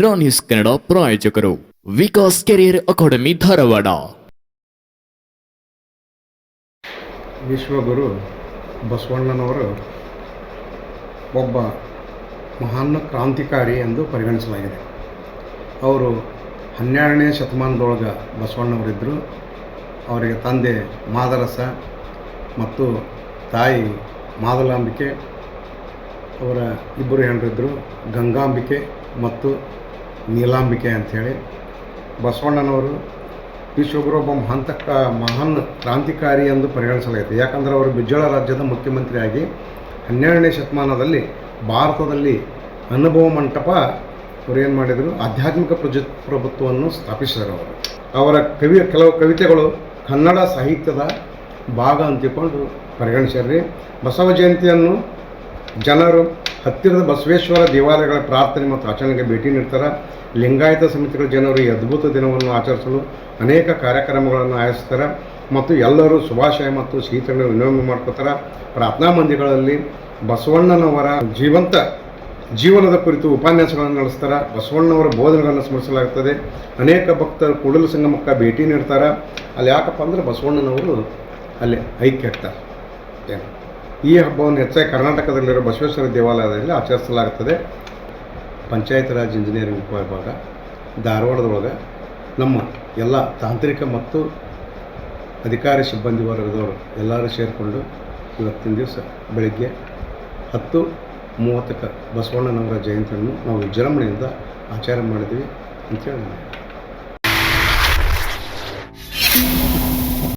ರಾ ಕನ್ನಡ ಪ್ರಾಯೋಜಕರು Vikas career academy Dharwad ವಿಶ್ವಗುರು ಬಸವಣ್ಣನವರು ಒಬ್ಬ ಮಹಾನ್ ಕ್ರಾಂತಿಕಾರಿ ಎಂದು ಪರಿಗಣಿಸಲಾಗಿದೆ. ಅವರು ಹನ್ನೆರಡನೇ ಶತಮಾನದೊಳಗೆ ಬಸವಣ್ಣವರಿದ್ದರು ಅವರಿಗೆ ತಂದೆ ಮಾದರಸ ಮತ್ತು ತಾಯಿ ಮಾದಲಾಂಬಿಕೆ ಅವರ ಇಬ್ಬರು ಹೆಂಡರಿದ್ದರು ಗಂಗಾಂಬಿಕೆ ಮತ್ತು ನೀಲಾಂಬಿಕೆ ಅಂಥೇಳಿ. ಬಸವಣ್ಣನವರು ವಿಶ್ವಗುರು ಒಬ್ಬ ಮಹಾಂತ ಮಹಾನ್ ಕ್ರಾಂತಿಕಾರಿ ಎಂದು ಪರಿಗಣಿಸಲಾಗಿದೆ ಯಾಕಂದರೆ ಅವರು ಬಿಜ್ಜಳ ರಾಜ್ಯದ ಮುಖ್ಯಮಂತ್ರಿಯಾಗಿ ಹನ್ನೆರಡನೇ ಶತಮಾನದಲ್ಲಿ ಭಾರತದಲ್ಲಿ ಅನುಭವ ಮಂಟಪ ಅವರು ಏನು ಮಾಡಿದರು? ಆಧ್ಯಾತ್ಮಿಕ ಪ್ರಜು ಪ್ರಭುತ್ವವನ್ನು ಸ್ಥಾಪಿಸಿದರು ಅವರು. ಅವರ ಕವಿ ಕೆಲವು ಕವಿತೆಗಳು ಕನ್ನಡ ಸಾಹಿತ್ಯದ ಭಾಗ ಅಂತಿಕೊಂಡು ಪರಿಗಣಿಸ್ಯಾರ್ರಿ. ಬಸವ ಜಯಂತಿಯನ್ನು ಜನರು ಹತ್ತಿರದ ಬಸವೇಶ್ವರ ದೇವಾಲಯಗಳ ಪ್ರಾರ್ಥನೆ ಮತ್ತು ಆಚರಣೆಗೆ ಭೇಟಿ ನೀಡ್ತಾರೆ. ಲಿಂಗಾಯತ ಸಮಿತಿಗಳ ಜನರು ಈ ಅದ್ಭುತ ದಿನವನ್ನು ಆಚರಿಸಲು ಅನೇಕ ಕಾರ್ಯಕ್ರಮಗಳನ್ನು ಆಯೋಜಿಸ್ತಾರೆ ಮತ್ತು ಎಲ್ಲರೂ ಶುಭಾಶಯ ಮತ್ತು ಶೀತಗಳನ್ನು ವಿನಿಮಯ ಮಾಡ್ಕೋತಾರೆ. ಪ್ರಾರ್ಥನಾ ಮಂದಿಗಳಲ್ಲಿ ಬಸವಣ್ಣನವರ ಜೀವಂತ ಜೀವನದ ಕುರಿತು ಉಪನ್ಯಾಸಗಳನ್ನು ನಡೆಸ್ತಾರೆ. ಬಸವಣ್ಣವರ ಬೋಧನೆಗಳನ್ನು ಸ್ಮರಿಸಲಾಗುತ್ತದೆ. ಅನೇಕ ಭಕ್ತರು ಕೂಡಲ ಸಂಗಮಕ್ಕೆ ಭೇಟಿ ನೀಡ್ತಾರೆ. ಅಲ್ಲಿ ಯಾಕಪ್ಪ ಅಂದರೆ ಬಸವಣ್ಣನವರು ಅಲ್ಲಿ ಐಕ್ಯ ಆಗ್ತಾರೆ. ಏನು? ಈ ಹಬ್ಬವನ್ನು ಹೆಚ್ಚಾಗಿ ಕರ್ನಾಟಕದಲ್ಲಿರೋ ಬಸವೇಶ್ವರ ದೇವಾಲಯದಲ್ಲಿ ಆಚರಿಸಲಾಗುತ್ತದೆ. ಪಂಚಾಯತ್ ರಾಜ್ ಇಂಜಿನಿಯರಿಂಗ್ ವಿಭಾಗ, ಧಾರವಾಡದೊಳಗೆ ನಮ್ಮ ಎಲ್ಲ ತಾಂತ್ರಿಕ ಮತ್ತು ಅಧಿಕಾರಿ ಸಿಬ್ಬಂದಿ ವರ್ಗದವರು ಎಲ್ಲರೂ ಸೇರಿಕೊಂಡು ಇವತ್ತಿನ ದಿವಸ ಬೆಳಗ್ಗೆ ಹತ್ತು ಮೂವತ್ತಕ್ಕೆ ಬಸವಣ್ಣನವರ ಜಯಂತಿಯನ್ನು ನಾವು ವಿಜೃಂಭಣೆಯಿಂದ ಆಚಾರ ಮಾಡಿದ್ವಿ ಅಂತೇಳಿ